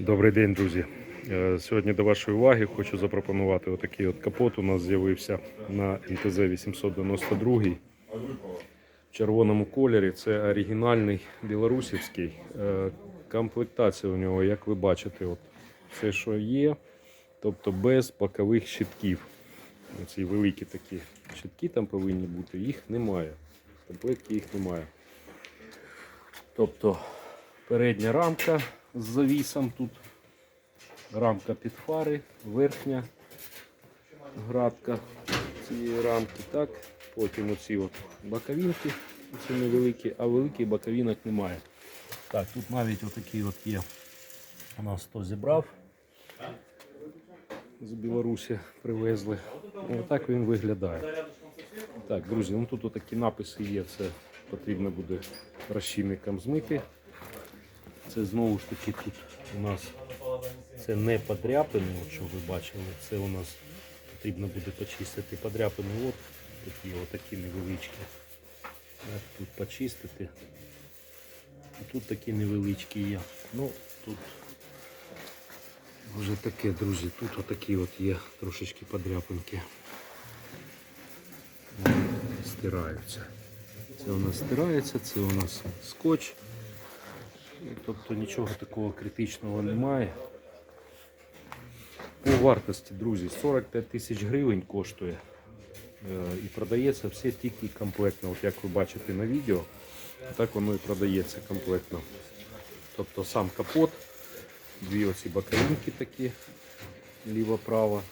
Добрий день, друзі. Е, Сьогодні до вашої уваги хочу запропонувати отакий от капот. У нас з'явився на МТЗ 892 в червоному кольорі. Це оригінальний білорусівський. Е, Комплектація у нього, як ви бачите, от все, що є, тобто без бокових щитків. Ці великі такі щитки там повинні бути, їх немає. В комплекті їх немає. Тобто передня рамка з завісом тут, рамка під фари, верхня градка цієї рамки, так. Потім оці от боковинки, ці невеликі, а великих боковинок немає. Так, тут навіть отакі от є. У нас хто зібрав. З Білорусі привезли. Отак він виглядає. Так, друзі, ну тут отакі написи є, це потрібно буде розчинником змити. Це знову ж таки тут у нас це не подряпини, от що ви бачили, це у нас потрібно буде почистити подряпини. От такі, отакі невеличкі. Так, тут почистити. І тут такі невеличкі є. Ну, тут вже таке, друзі, тут отакі от є трошечки подряпинки. Стираються. Це у нас стирається, це у нас скотч. Тобто нічого такого критичного немає. По вартості, друзі, 45 тисяч гривень коштує. Е, І продається все тільки комплектно. От як ви бачите на відео, так воно і продається комплектно. Тобто сам капот, дві оці боковинки такі, ліво-право.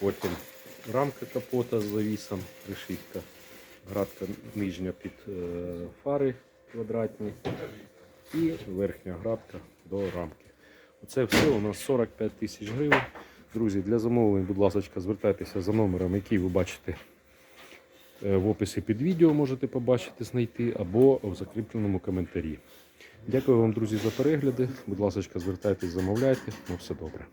Потім рамка капота з завісом, решітка, градка нижня під е, фари квадратні і верхня градка до рамки. Оце все у нас 45 тисяч гривень. Друзі, для замовлень, будь ласка, звертайтеся за номером, який ви бачите е, в описі під відео, можете побачити, знайти, або в закріпленому коментарі. Дякую вам, друзі, за перегляди. Будь ласка, звертайтеся, замовляйте. На все добре.